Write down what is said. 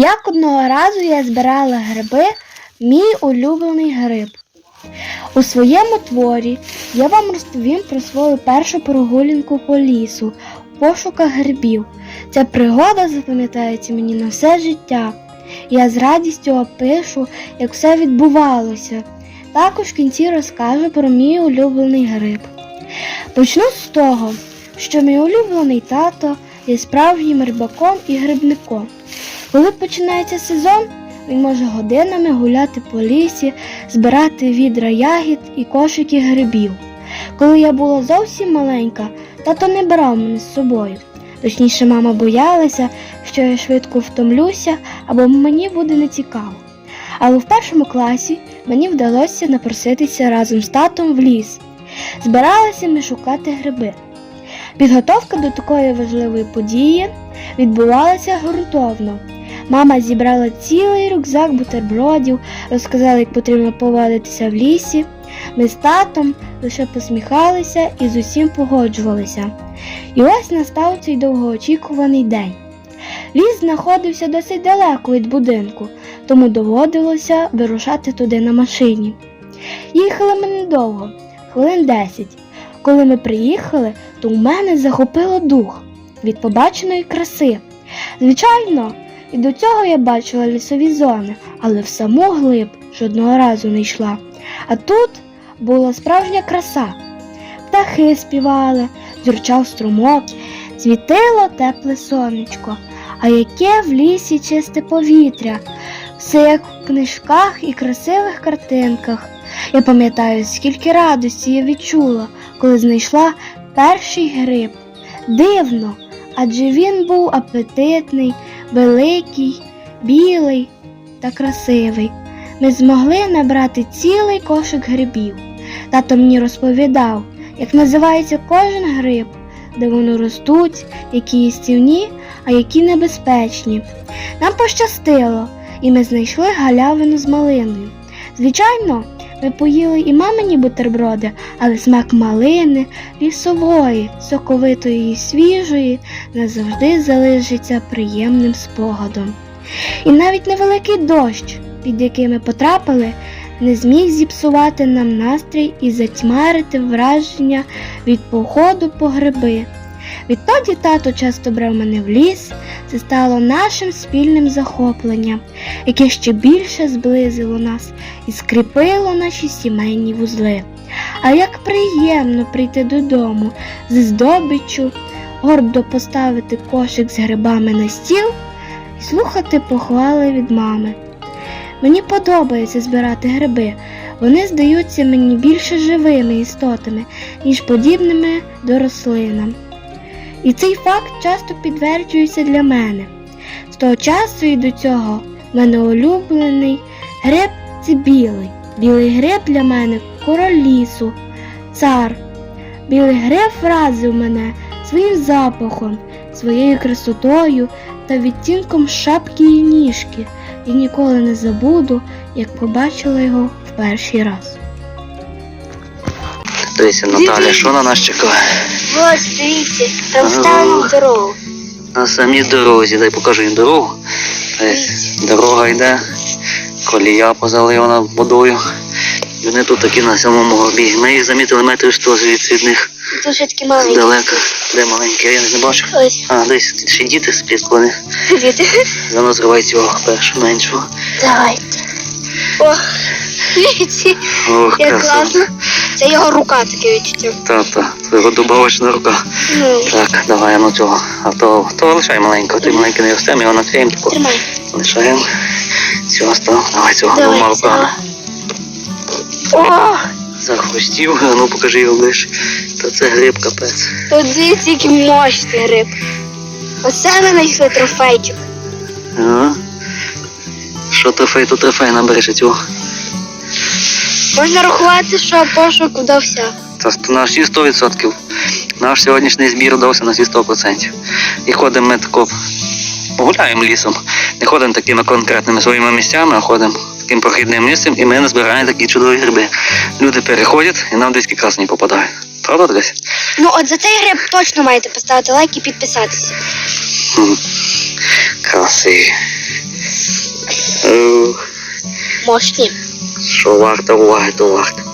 Як одного разу я збирала гриби, мій улюблений гриб. У своєму творі я вам розповім про свою першу прогулянку по лісу в пошуках грибів. Ця пригода запам'ятається мені на все життя. Я з радістю опишу, як все відбувалося. Також в кінці розкажу про мій улюблений гриб. Почну з того, що мій улюблений тато є справжнім рибаком і грибником. Коли починається сезон, він може годинами гуляти по лісі, збирати відра ягід і кошики грибів. Коли я була зовсім маленька, тато не брав мене з собою. Точніше, мама боялася, що я швидко втомлюся або мені буде нецікаво. Але в першому класі мені вдалося напроситися разом з татом в ліс. Збиралися ми шукати гриби. Підготовка до такої важливої події відбувалася ґрунтовно. Мама зібрала цілий рюкзак бутербродів, розказала, як потрібно поводитися в лісі. Ми з татом лише посміхалися і з усім погоджувалися. І ось настав цей довгоочікуваний день. Ліс знаходився досить далеко від будинку, тому доводилося вирушати туди на машині. Їхали ми недовго, хвилин десять. Коли ми приїхали, то у мене захопило дух від побаченої краси. Звичайно, і до цього я бачила лісові зони, але в саму глиб жодного разу не йшла. А тут була справжня краса. Птахи співали, зурчав струмок, світило тепле сонечко, а яке в лісі чисте повітря, все як в книжках і красивих картинках. Я пам'ятаю, скільки радості я відчула, коли знайшла перший гриб. Дивно, адже він був апетитний, великий, білий та красивий. Ми змогли набрати цілий кошик грибів. Тато мені розповідав, як називається кожен гриб, де вони ростуть, які їстівні, а які небезпечні. Нам пощастило, і ми знайшли галявину з малиною. Звичайно, ми поїли і мамині бутерброди, але смак малини, лісової, соковитої і свіжої назавжди залишиться приємним спогадом. І навіть невеликий дощ, під який ми потрапили, не зміг зіпсувати нам настрій і затьмарити враження від походу по гриби. Відтоді тато часто брав мене в ліс, це стало нашим спільним захопленням, яке ще більше зблизило нас і скріпило наші сімейні вузли. А як приємно прийти додому з здобиччю, гордо поставити кошик з грибами на стіл і слухати похвали від мами. Мені подобається збирати гриби. Вони здаються мені більше живими істотами, ніж подібними до рослинам. І цей факт часто підтверджується для мене. З того часу і до цього в мене улюблений гриб це білий. Білий гриб для мене король лісу, цар. Білий гриб вразив мене своїм запахом, своєю красотою та відтінком шапки і ніжки. І ніколи не забуду, як побачила його в перший раз. Дивіться, Наталя, що на нас чекає? Ось дивіться, там стану дорогу. На самій дорозі, дай покажу їм дорогу. Ось Дорога йде, колія позаливана водою. І вони тут такі на самому горбі. Ми їх замітили метрів 100 звідси від них Тут ще такі маленькі. здалека. Де маленькі, я не бачу. Ось, А, десь тут ще діти сплять, вони дивіться. за зривай цього першого меншого. Давайте. О, дивіться, Ох, як краса. класно. Це його рука таке відчуття. Та-та, це його добавочна рука. Ну, Так, давай ну цього. А то, то лишай маленького, той маленький не ростемо, його накриємо таку. тримай. Лишаємо. Цього став. Давай цього Давай, двома руками. О, Захвостів, а ну покажи його ближче. Та це гриб капець. дивіться, який мощний гриб. Оце ми знайшли трофейчик. Що трофей, то трофей набереш цього. Можна рахувати, що пошук вдався. Та то на всі 100%. Наш сьогоднішній збір вдався на всі 100%. І ходимо ми тако, погуляємо лісом. Не ходимо такими конкретними своїми місцями, а ходимо таким прохідним місцем, і ми назбираємо такі чудові гриби. Люди переходять і нам десь красні попадають. Правда, Десь? Ну, от за цей гриб точно маєте поставити лайк і підписатися. Красиві. мощні. Що варто уваги, то варто.